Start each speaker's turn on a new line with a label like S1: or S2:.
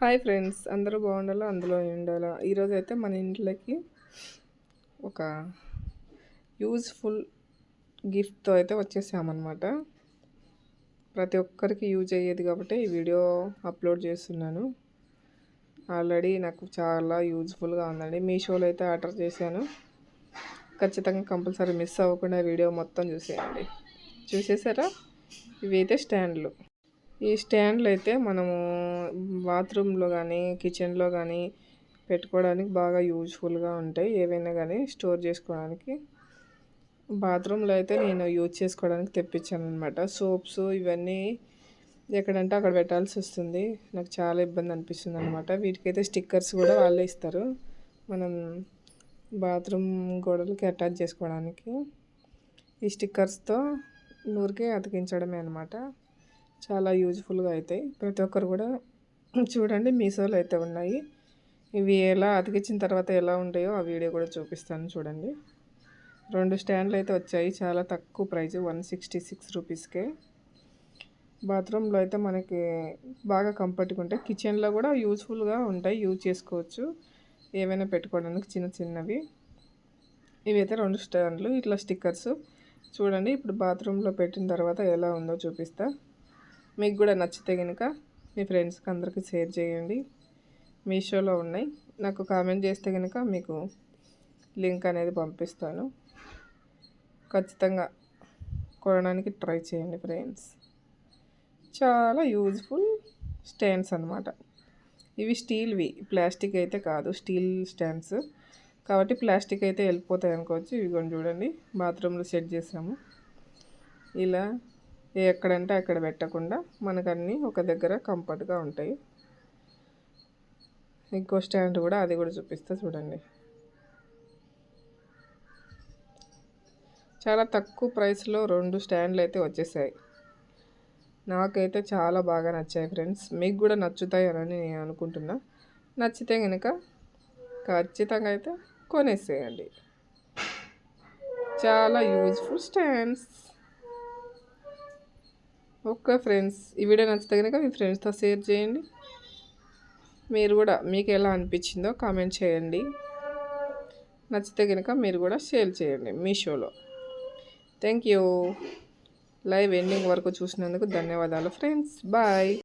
S1: Hi friends అందరూ బాగుండాలో? అందులో ఉండాలో? ఈరోజు అయితే మన ఇంట్లోకి ఒక యూజ్ఫుల్ గిఫ్ట్తో అయితే వచ్చేసామన్నమాట. ప్రతి ఒక్కరికి యూజ్ అయ్యేది కాబట్టి ఈ వీడియో అప్లోడ్ చేస్తున్నాను. ఆల్రెడీ నాకు చాలా యూజ్ఫుల్గా ఉందండి. మీషోలో అయితే ఆర్డర్ చేశాను. ఖచ్చితంగా కంపల్సరీ మిస్ అవ్వకుండా వీడియో మొత్తం చూసేయండి. చూసేసారా? ఇవి అయితే స్టాండ్లు. ఈ స్టాండ్లు అయితే మనము బాత్రూంలో కానీ కిచెన్లో కానీ పెట్టుకోవడానికి బాగా యూజ్ఫుల్గా ఉంటాయి. ఏవైనా కానీ స్టోర్ చేసుకోవడానికి. బాత్రూంలో అయితే నేను యూజ్ చేసుకోవడానికి తెప్పించాను అనమాట సోప్స్ ఇవన్నీ ఎక్కడంటే అక్కడ పెట్టాల్సి వస్తుంది నాకు చాలా ఇబ్బంది అనిపిస్తుంది అనమాట వీటికైతే స్టిక్కర్స్ కూడా వాళ్ళే ఇస్తారు. మనం బాత్రూమ్ గోడలకి అటాచ్ చేసుకోవడానికి. ఈ స్టిక్కర్స్తో నూరికే అతికించడమే అనమాట చాలా యూజ్ఫుల్గా అవుతాయి ప్రతి ఒక్కరు కూడా చూడండి మీషోలో అయితే ఉన్నాయి. ఇవి ఎలా అతికించిన తర్వాత ఎలా ఉంటాయో ఆ వీడియో కూడా చూపిస్తాను చూడండి. రెండు స్టాండ్లు అయితే వచ్చాయి. చాలా తక్కువ ప్రైస్ వన్ సిక్స్టీ సిక్స్ రూపీస్కే. బాత్రూంలో అయితే మనకి బాగా కంఫర్ట్గా ఉంటాయి. కిచెన్లో కూడా యూజ్ఫుల్గా ఉంటాయి. యూజ్ చేసుకోవచ్చు. ఏమైనా పెట్టుకోవడానికి చిన్న చిన్నవి. ఇవైతే రెండు స్టాండ్లు. ఇట్లా స్టిక్కర్స్. చూడండి ఇప్పుడు బాత్రూంలో పెట్టిన తర్వాత ఎలా ఉందో చూపిస్తా. మీకు కూడా నచ్చితే కనుక మీ ఫ్రెండ్స్కి అందరికీ షేర్ చేయండి. మీషోలో ఉన్నాయి. నాకు కామెంట్ చేస్తే కనుక మీకు లింక్ అనేది పంపిస్తాను. ఖచ్చితంగా కొనడానికి ట్రై చేయండి ఫ్రెండ్స్. చాలా యూజ్ఫుల్ స్టాండ్స్ అనమాట ఇవి స్టీల్వి. ప్లాస్టిక్ అయితే కాదు. Steel stands. కాబట్టి ప్లాస్టిక్ అయితే వెళ్ళిపోతాయి అనుకోవచ్చు. ఇవి కొన్ని చూడండి. బాత్రూంలో సెట్ చేసాము. ఇలా ఎక్కడంటే అక్కడ పెట్టకుండా మనకు అన్నీ ఒక దగ్గర కంఫర్ట్గా ఉంటాయి. ఇంకో స్టాండ్ కూడా అది కూడా చూపిస్తా చూడండి. చాలా తక్కువ ప్రైస్లో రెండు స్టాండ్లు అయితే వచ్చేసాయి. నాకైతే చాలా బాగా నచ్చాయి ఫ్రెండ్స్. మీకు కూడా నచ్చుతాయి అని నేను అనుకుంటున్నా. నచ్చితే కనుక ఖచ్చితంగా అయితే కొనేసేయండి. చాలా యూజ్ఫుల్ స్టాండ్స్. Okay friends. ఈ వీడియో నచ్చితే కనుక మీ ఫ్రెండ్స్తో షేర్ చేయండి. మీరు కూడా మీకు ఎలా అనిపించిందో కామెంట్ చేయండి. నచ్చితే కనుక మీరు కూడా షేర్ చేయండి మీషోలో థ్యాంక్ యూ. లైవ్ ఎండింగ్ వరకు చూసినందుకు ధన్యవాదాలు ఫ్రెండ్స్. బాయ్.